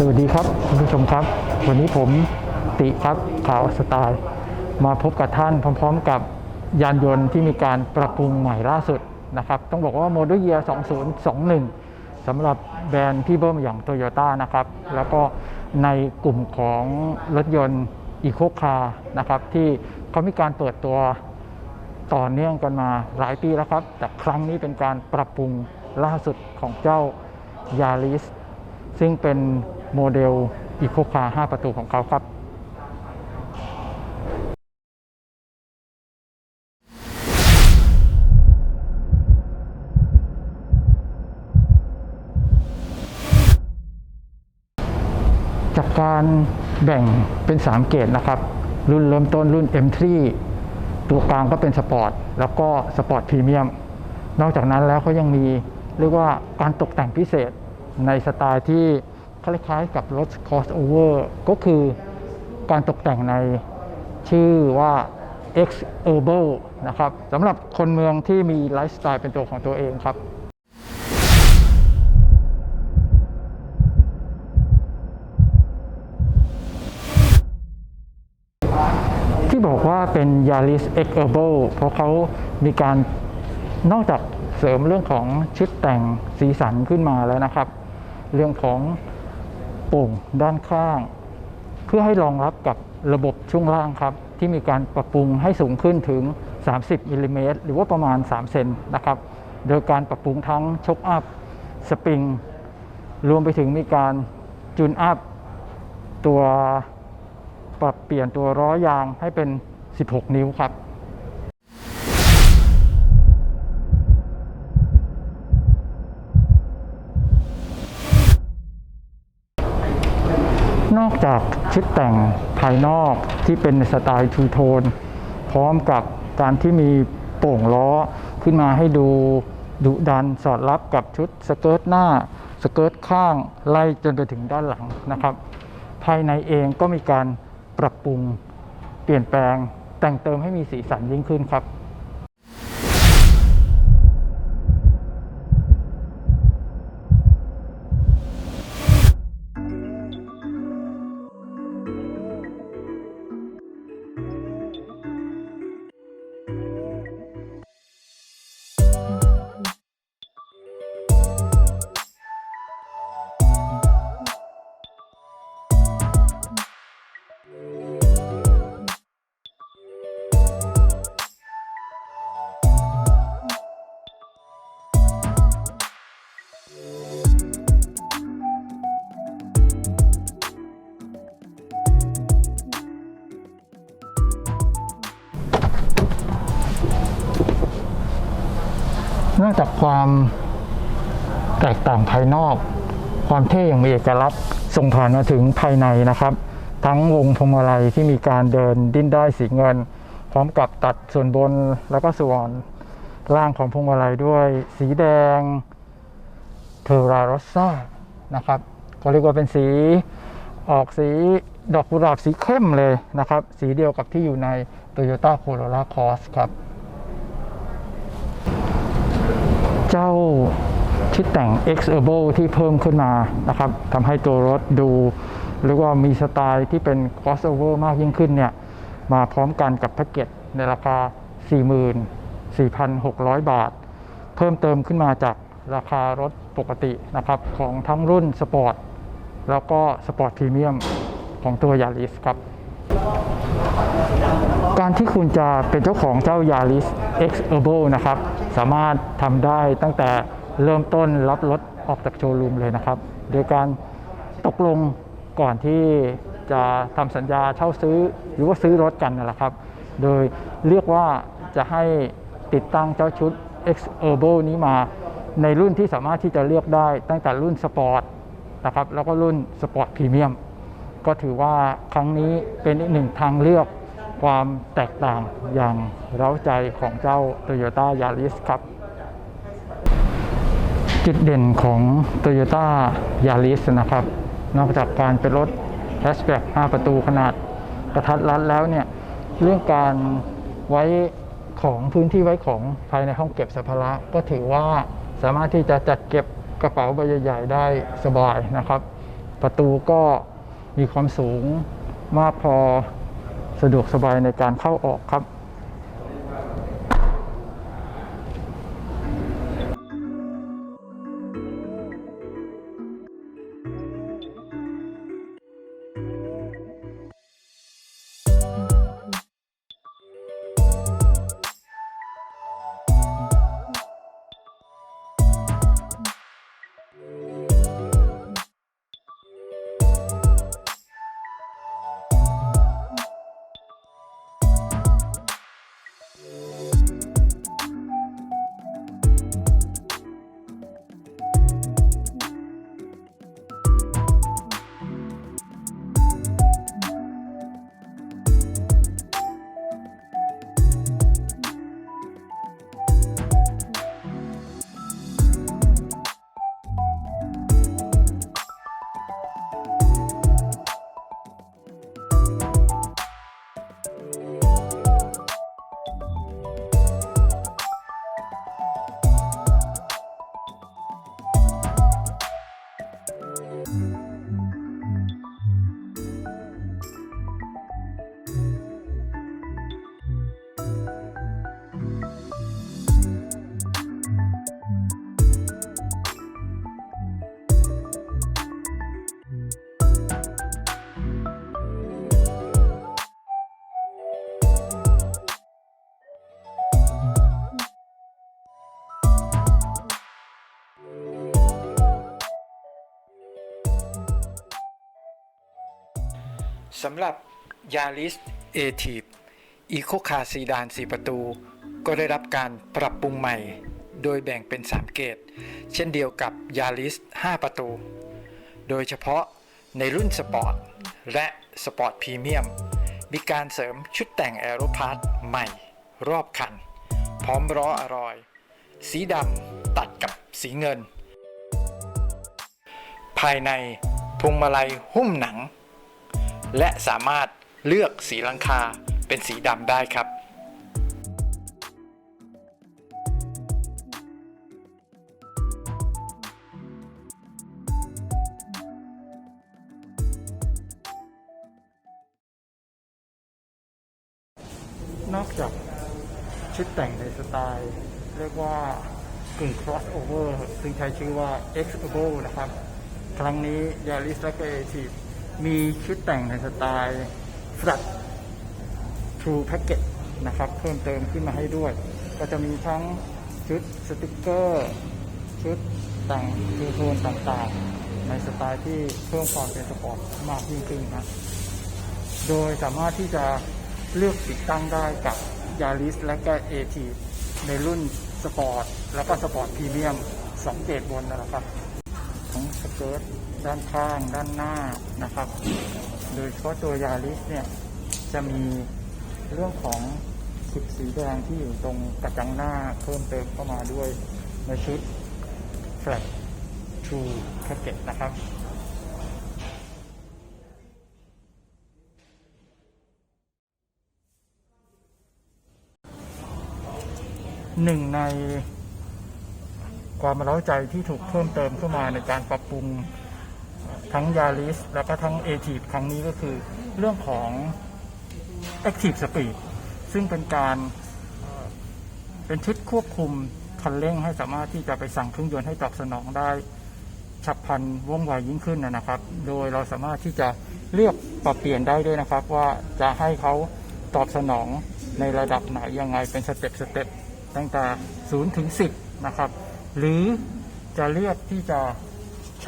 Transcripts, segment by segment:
สวัสดีครับคุณผู้ชมครับ วันนี้ผมติครับข่าวสไตล์ มาพบกับท่านพร้อมๆกับยานยนต์ที่มีการปรับปรุงใหม่ล่าสุดนะครับ ต้องบอกว่าโมเดลเยีย2021สำหรับแบรนด์พี่เบิ้มอย่างโตโยต้านะครับ แล้วก็ในกลุ่มของรถยนต์อีโคคาร์นะครับที่เขามีการเปิดตัวต่อเนื่องกันมาหลายปีแล้วครับ แต่ครั้งนี้เป็นการปรับปรุงล่าสุดของเจ้ายา r ิสซึ่งเป็น โมเดลอีโคคาร์5ประตูของเขาครับจากการแบ่งเป็น 3 เกรดนะครับ รุ่นเริ่มต้นรุ่น M3 ตัวกลางก็เป็นสปอร์ตแล้วก็สปอร์ตพรีเมียม นอกจากนั้นแล้วเขายังมีเรียกว่าการตกแต่งพิเศษในสไตล์ที่ คล้ายๆกับรถ crossover ก็คือการตกแต่งในชื่อว่า X Urban นะครับสำหรับคนเมืองที่มีไลฟ์สไตล์เป็นตัวของตัวเองครับที่บอกว่าเป็น Yaris X Urbo เพราะเขามีการนอกจากเสริมเรื่องของชุดแต่งสีสันขึ้นมาแล้วนะครับ เรื่องของ โป่งด้านข้าง เพื่อให้รองรับกับระบบช่วงล่างครับ ที่มีการปรับปรุงให้สูงขึ้นถึง 30มิลลิเมตรหรือว่าประมาณ 3 เซนนะครับ โดยการปรับปรุงทั้งชกอัพสปริง รวมไปถึงมีการจูนอัพตัวปรับเปลี่ยนตัวล้อยางให้เป็น 16 นิ้วครับ จากชุดแต่งภายนอกที่เป็นสไตล์ทูโทน พร้อมกับการที่มีโป่งล้อขึ้นมาให้ดูดุดันสอดรับกับชุดสเกิร์ตหน้า สเกิร์ตข้างไล่จนไปถึงด้านหลังนะครับ ภายในเองก็มีการปรับปรุงเปลี่ยนแปลงแต่งเติมให้มีสีสันยิ่งขึ้นครับ นอกจากความแตกต่างภายนอก ความเท่อย่างมีเอกลักษณ์ส่งผ่านมาถึงภายในนะครับ ทั้งวงพวงมาลัยที่มีการเดินดิ้นได้สีเงิน พร้อมกับตัดส่วนบนแล้วก็ส่วนล่างของพวงมาลัยด้วยสีแดงเทอราโรซ่านะครับก็เรียกว่าเป็นสีออกสีดอกกุหลาบสีเข้มเลยนะครับ สีเดียวกับที่อยู่ใน Toyota Corolla Cross ครับ ชุดแต่ง X Urbo ที่เพิ่มขึ้นมานะครับทำให้ตัวรถดูเรียกว่ามีสไตล์ที่เป็น crossover มากยิ่งขึ้นเนี่ยมาพร้อมกันกับแพ็กเกจในราคา 44,600 บาท เพิ่มเติมขึ้นมาจากราคารถปกตินะครับของทั้งรุ่นสปอร์ตแล้วก็สปอร์ตพรีเมียมของตัวยาริสครับ การที่คุณจะเป็นเจ้าของเจ้า Yaris X Urbo นะครับ สามารถทำได้ตั้งแต่เริ่มต้นรับรถออกจากโชว์รูมเลยนะครับ โดยการตกลงก่อนที่จะทำสัญญาเช่าซื้อหรือว่าซื้อรถกันนะครับ โดยเรียกว่าจะให้ติดตั้งเจ้าชุด X Urbo นี้มาในรุ่นที่สามารถที่จะเลือกได้ตั้งแต่รุ่นสปอร์ตนะครับแล้วก็รุ่นสปอร์ตพรีเมียมก็ถือว่าครั้งนี้เป็นอีกหนึ่งทางเลือก ความแตกต่างอย่างเร้าใจของเจ้า Toyota Yaris ครับ จุดเด่นของ Toyota Yaris นะครับ นอกจากการเป็นรถแฮชแบ็ก5ประตูขนาดกระทัดรัดแล้วเนี่ย เรื่องการไว้ของพื้นที่ไว้ของภายในห้องเก็บสัมภาระก็ถือว่าสามารถที่จะจัดเก็บกระเป๋าใบใหญ่ ๆ ได้สบายนะครับ ประตูก็มีความสูงมากพอ สะดวกสบายในการเข้าออกครับ สำหรับ Yaris a t i v Eco Car Sedan 4ประตู ก็ได้รับการปรับปรุงใหม่ โดยแบ่งเป็น 3 เกรดเช่นเดียวกับ Yaris 5ประตู โดยเฉพาะในรุ่นสปอร์ตและสปอร์ตพรีเมียม มีการเสริมชุดแต่งแอโรพาร์ใหม่ รอบคัน พร้อมล้ออร่อย สีดำตัดกับสีเงิน ภายในพวงมาลัยหุ้มหนัง และสามารถเลือกสีหลังคาเป็นสีดำได้ครับ นอกจากชุดแต่งในสไตล์ เรียกว่ากึ่ง crossover ซึ่งใช้ชื่อว่า x e b o นะครับ ครั้งนี้ Yaris และ Creative มีชุดแต่งในสไตล์ flat true package นะครับเพิ่มเติมขึ้นมาให้ด้วย ก็จะมีทั้งชุดสติกเกอร์ ชุดแต่งทูโทนต่างๆ ในสไตล์ที่เพิ่มความเป็นสปอร์ตมากยิ่งขึ้นนะโดยสามารถที่จะเลือกติดตั้งได้กับ Yaris และก็ AT ในรุ่นสปอร์ต แล้วก็สปอร์ตพรีเมียม 2 เกรดบนนั่นแหละครับ ทั้งสเกิร์ต ด้านข้างด้านหน้านะครับ โดยเฉพาะตัว Yaris เนี่ยจะมีเรื่องของสิบสีแดงที่อยู่ตรงกระจังหน้าเพิ่มเติมเข้ามาด้วยในชุด Flat True Package นะครับหนึ่งในความประทับใจที่ถูกเพิ่มเติมเข้ามาในการปรับปรุง ทั้งยา r ิสแล้วก็ทั้ง a t i v ครั้งนี้ก็คือเรื่องของ Active Speed ซึ่งเป็นการเป็นชุดควบคุมคันเร่งให้สามารถที่จะไปสั่งเครื่องยนต์ให้ตอบสนองได้ฉับพลันว่องไวยิ่งขึ้นนะครับ โดยเราสามารถที่จะเลือกปรับเปลี่ยนได้ด้วยนะครับ ว่าจะให้เขาตอบสนองในระดับไหนยังไงเป็นสเต็ปสเต็ปตั้งแต่0ถึง10 นะครับ หรือจะเลือกที่จะ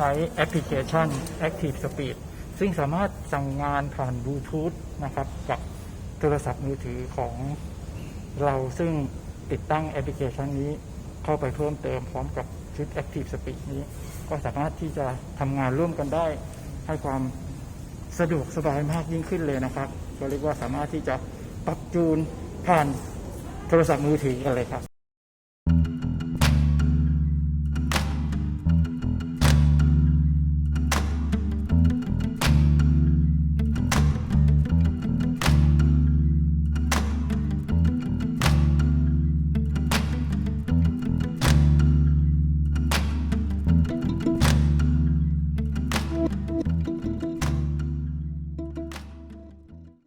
ช้แอปพลิเคชัน Active Speed ซึ่งสามารถสั่งงานผ่านบลูทูธนะครับกับโทรศัพท์มือถือของเราซึ่งติดตั้งแอปพลิเคชันนี้เข้าไปเพิ่มเติมพร้อมกับชุด Active Speed นี้ ก็สามารถที่จะทำงานร่วมกันได้ ให้ความสะดวกสบายมากยิ่งขึ้นเลยนะครับก็เรียกว่าสามารถที่จะปรับจูนผ่านโทรศัพท์มือถือกันเลยครับ